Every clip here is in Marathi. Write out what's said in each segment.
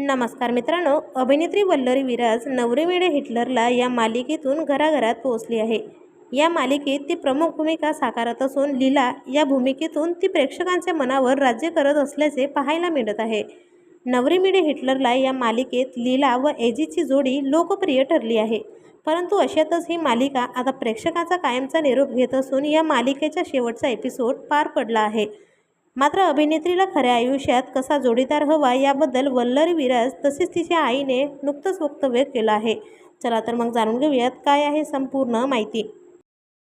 नमस्कार मित्रांनो अभिनेत्री वल्लरी विराज नवरी हिटलरला या मालिकेतून घराघरात पोहोचली आहे. या मालिकेत ती प्रमुख भूमिका साकारत असून लीला या भूमिकेतून ती प्रेक्षकांच्या मनावर राज्य करत असल्याचे पाहायला मिळत आहे. नवरी मिडे हिटलरला या मालिकेत लीला व एजीची जोडी लोकप्रिय ठरली आहे. परंतु अशातच ही मालिका आता प्रेक्षकांचा कायमचा निरोप घेत असून या मालिकेचा शेवटचा एपिसोड पार पडला आहे. मात्र अभिनेत्रीला खऱ्या आयुष्यात कसा जोडीदार हवा याबद्दल वल्लरी विराज तसेच तिच्या आईने नुकतंच वक्तव्य केलं आहे. चला तर मग जाणून घेऊयात काय आहे संपूर्ण माहिती.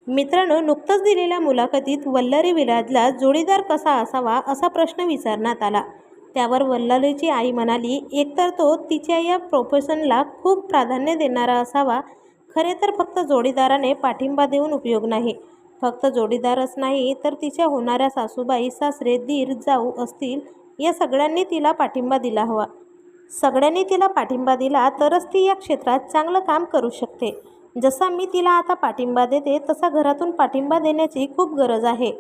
मित्रांनो नुकतंच दिलेल्या मुलाखतीत वल्लरी विराजला जोडीदार कसा असावा असा प्रश्न विचारण्यात आला. त्यावर वल्लरीची आई म्हणाली एकतर तो तिच्या या प्रोफेशनला खूप प्राधान्य देणारा असावा. खरे तर फक्त जोडीदाराने पाठिंबा देऊन उपयोग नाही. फक्त जोडीदारच नाही तर तिच्या होणाऱ्या सासूबाई सासरे दीर जाऊ असतील या सगळ्यांनी तिला पाठिंबा दिला हवा. सगळ्यांनी तिला पाठिंबा दिला तरच ती या क्षेत्रात चांगलं काम करू शकते. जसा मी तिला आता पाठिंबा देते तसा घरातून पाठिंबा देण्याची खूप गरज आहे.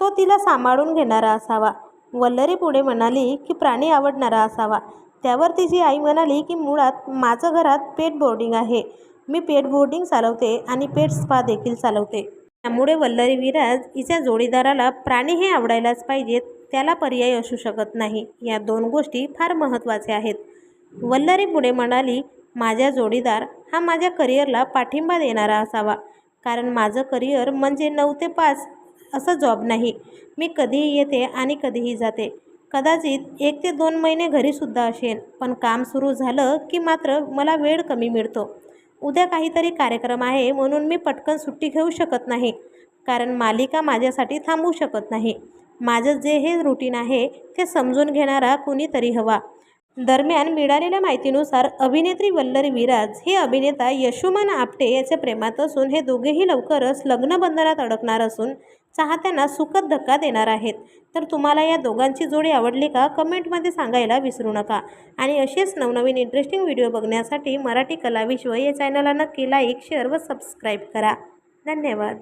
तो तिला सांभाळून घेणारा असावा. वल्लरी पुढे म्हणाली की प्राणी आवडणारा असावा. त्यावर तिची आई म्हणाली की मुळात माझं घरात पेट बोर्डिंग आहे. मी पेट बोर्डिंग चालवते आणि पेट स्पा देखील चालवते. त्यामुळे वल्लरी विराज हिच्या जोडीदाराला प्राणी हे आवडायलाच पाहिजेत त्याला पर्याय असू शकत नाही. या दोन गोष्टी फार महत्त्वाच्या आहेत. वल्लरी पुढे म्हणाली माझ्या जोडीदार हा माझ्या करिअरला पाठिंबा देणारा असावा. कारण माझं करिअर म्हणजे नऊ ते पाच असं जॉब नाही. मी कधीही येते आणि कधीही जाते. कदाचित एक ते दोन महिने घरीसुद्धा असेन. पण काम सुरू झालं की मात्र मला वेळ कमी मिळतो. उद्या काहीतरी कार्यक्रम आहे म्हणून मी पटकन सुट्टी घेऊ शकत नाही. कारण मालिका माझ्यासाठी थांबू शकत नाही. माझं जे हे रुटीन आहे ते समजून घेणारा कुणीतरी हवा. दरम्यान मिळालेल्या माहितीनुसार अभिनेत्री वल्लरी विराज हे अभिनेता यशोमान आपटे याच्या प्रेमात असून हे दोघेही लवकरच लग्नबंधनात अडकणार असून चाहत्यांना सुखद धक्का देणार आहेत. तर तुम्हाला या दोघांची जोडी आवडली का? कमेंटमध्ये सांगायला विसरू नका. आणि असेच नवनवीन इंटरेस्टिंग व्हिडिओ बघण्यासाठी मराठी कलाविश्व या चॅनलला नक्की लाईक शेअर व सबस्क्राईब करा. धन्यवाद.